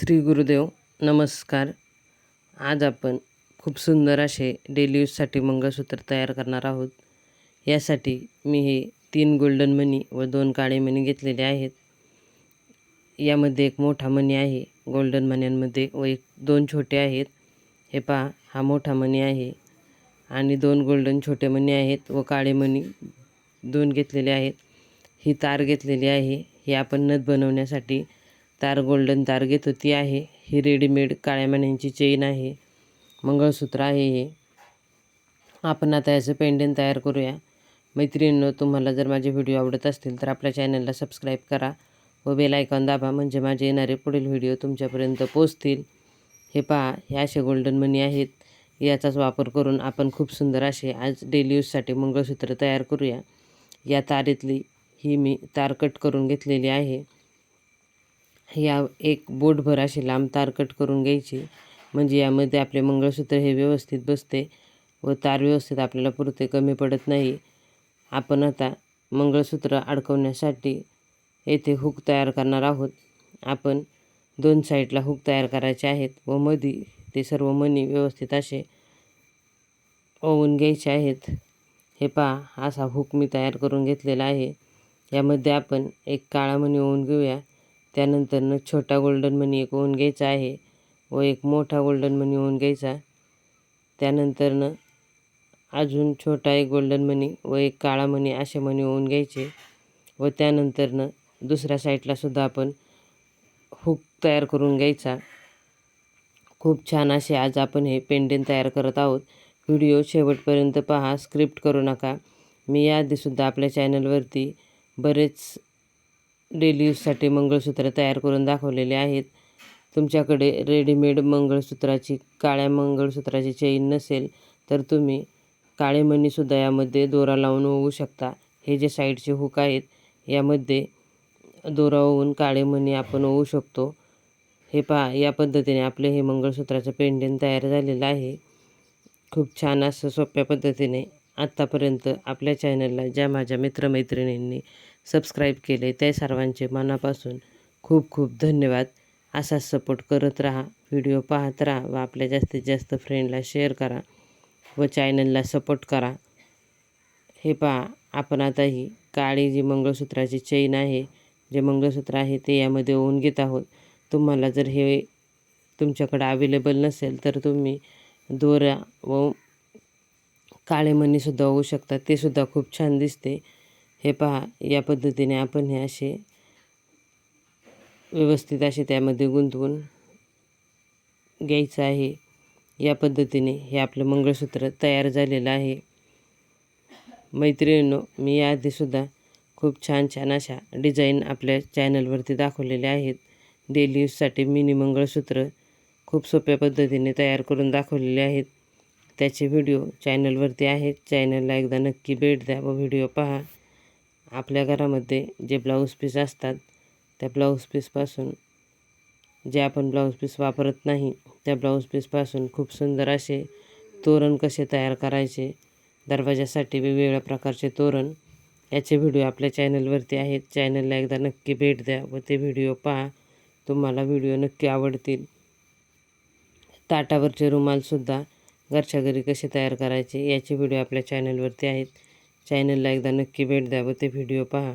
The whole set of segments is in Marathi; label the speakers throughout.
Speaker 1: श्री गुरुदेव नमस्कार. आज आपण खूप सुंदर असे डेली यूजसाठी मंगळसूत्र तयार करणार आहोत. यासाठी मी हे तीन गोल्डन मनी व दोन काळे मणी घेतलेले आहेत. यामध्ये एक मोठा मणी आहे गोल्डन मण्यांमध्ये व एक दोन छोटे आहेत. हे पहा हा मोठा मणी आहे आणि दोन गोल्डन छोटे मणी आहेत व काळे मणी दोन घेतलेले आहेत. ही तार घेतलेली आहे ही आपण नथ बनवण्यासाठी तार गोल्डन तार घेत होती आहे. ही रेडीमेड काळ्या मण्यांची चेन आहे. मंगळसूत्र आहे हे. आपण आता याचं पेंडेंट तयार करूया. मैत्रिणींनो तुम्हाला जर माझे व्हिडिओ आवडत असतील तर आपल्या चॅनलला सबस्क्राईब करा व बेल आयकॉन दाबा म्हणजे माझे येणारे पुढील व्हिडिओ तुमच्यापर्यंत पोचतील हे पहा हे असे गोल्डन मनी आहेत. याचाच वापर करून आपण खूप सुंदर असे आज डेली यूजसाठी मंगळसूत्र तयार करूया. या तारेतली ही मी तार कट करून घेतलेली आहे. या एक बोटभर अशी लांब तार कट करून घ्यायची. म्हणजे यामध्ये आपले मंगळसूत्र हे व्यवस्थित बसते व तार व्यवस्थित आपल्याला पुरते कमी पडत नाही. आपण आता मंगळसूत्र अडकवण्यासाठी येथे हुक तयार करणार आहोत. आपण दोन साईडला हुक तयार करायचे आहेत व मधी ते सर्व मणी व्यवस्थित असे ओवून घ्यायचे आहेत. हे पहा असा हुक मी तयार करून घेतलेला आहे. यामध्ये आपण एक काळा मणी ओवून घेऊया. त्यानंतरनं छोटा गोल्डन मनी एक होऊन घ्यायचा आहे व एक मोठा गोल्डन मनी होऊन घ्यायचा. त्यानंतरनं अजून छोटा एक गोल्डन मनी व एक काळा मनी असे मनी होऊन घ्यायचे व त्यानंतरनं दुसऱ्या साईडलासुद्धा आपण हुक तयार करून घ्यायचा. खूप छान असे आज आपण हे पेंडिंग तयार करत आहोत. व्हिडिओ शेवटपर्यंत पहा स्क्रिप्ट करू नका. मी याआधीसुद्धा आपल्या चॅनलवरती बरेच डेली यूजसाठी मंगळसूत्र तयार करून दाखवलेले आहेत. तुमच्याकडे रेडीमेड मंगळसूत्राची काळ्या मंगळसूत्राची चेन नसेल तर तुम्ही काळे मणीसुद्धा यामध्ये दोरा लावून होऊ शकता. हे जे साईडचे हुक आहेत यामध्ये दोरा होऊन काळे मणी आपण होऊ शकतो. हे पहा या पद्धतीने आपले हे मंगळसूत्राचं पेंडेंट तयार झालेलं आहे. खूप छान असं सोप्या पद्धतीने आत्तापर्यंत आपल्या चॅनलला ज्या माझ्या मित्रमैत्रिणींनी सबस्क्राईब केले त्या सर्वांचे मनापासून खूप खूप धन्यवाद. असाच सपोर्ट करत राहा व्हिडिओ पाहत राहा व आपल्या जास्तीत जास्त फ्रेंडला शेअर करा व चॅनलला सपोर्ट करा. हे पहा आपण आता ही काळी जी मंगळसूत्राची चेन आहे जे मंगळसूत्र आहे ते यामध्ये ओवून घेत आहोत. तुम्हाला जर हे तुमच्याकडे अवेलेबल नसेल तर तुम्ही दोरा व काळे मणीसुद्धा होऊ शकतात ते सुद्धा खूप छान दिसते. हे पहा या पद्धतीने आपण हे असे व्यवस्थित असे त्यामध्ये गुंतवून घ्यायचं आहे. या पद्धतीने हे आपलं मंगळसूत्र तयार झालेलं आहे. मैत्रिणींनो मी याआधीसुद्धा खूप छान छान अशा डिझाईन आपल्या चॅनलवरती दाखवलेल्या आहेत. डेली यूजसाठी मिनी मंगळसूत्र खूप सोप्या पद्धतीने तयार करून दाखवलेले आहेत. त्याचे व्हिडिओ चॅनलवरती आहेत. चॅनलला एकदा नक्की भेट द्या व व्हिडिओ पहा. आपल्या घरामध्ये जे ब्लाऊज पीस असतात त्या ब्लाऊज पीसपासून जे आपण ब्लाऊज पीस वापरत नाही त्या ब्लाऊज पीसपासून खूप सुंदर असे तोरण कसे तयार करायचे दरवाजासाठी वेगवेगळ्या प्रकारचे तोरण याचे व्हिडिओ आपल्या चॅनलवरती आहेत. चॅनलला एकदा नक्की भेट द्या व ते व्हिडिओ पहा. तुम्हाला व्हिडिओ नक्की आवडतील. ताटावरचे रुमालसुद्धा घरच्या घरी कसे तयार करायचे याचे व्हिडिओ आपल्या चॅनलवरती आहेत. चॅनलला एकदा नक्की भेट द्या व ते व्हिडिओ पहा.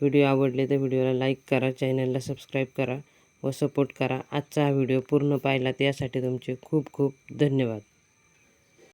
Speaker 1: व्हिडिओ आवडले तर व्हिडिओला लाईक करा चॅनलला सबस्क्राईब करा व सपोर्ट करा. आजचा हा व्हिडिओ पूर्ण पाहिला यासाठी तुमचे खूप खूप धन्यवाद.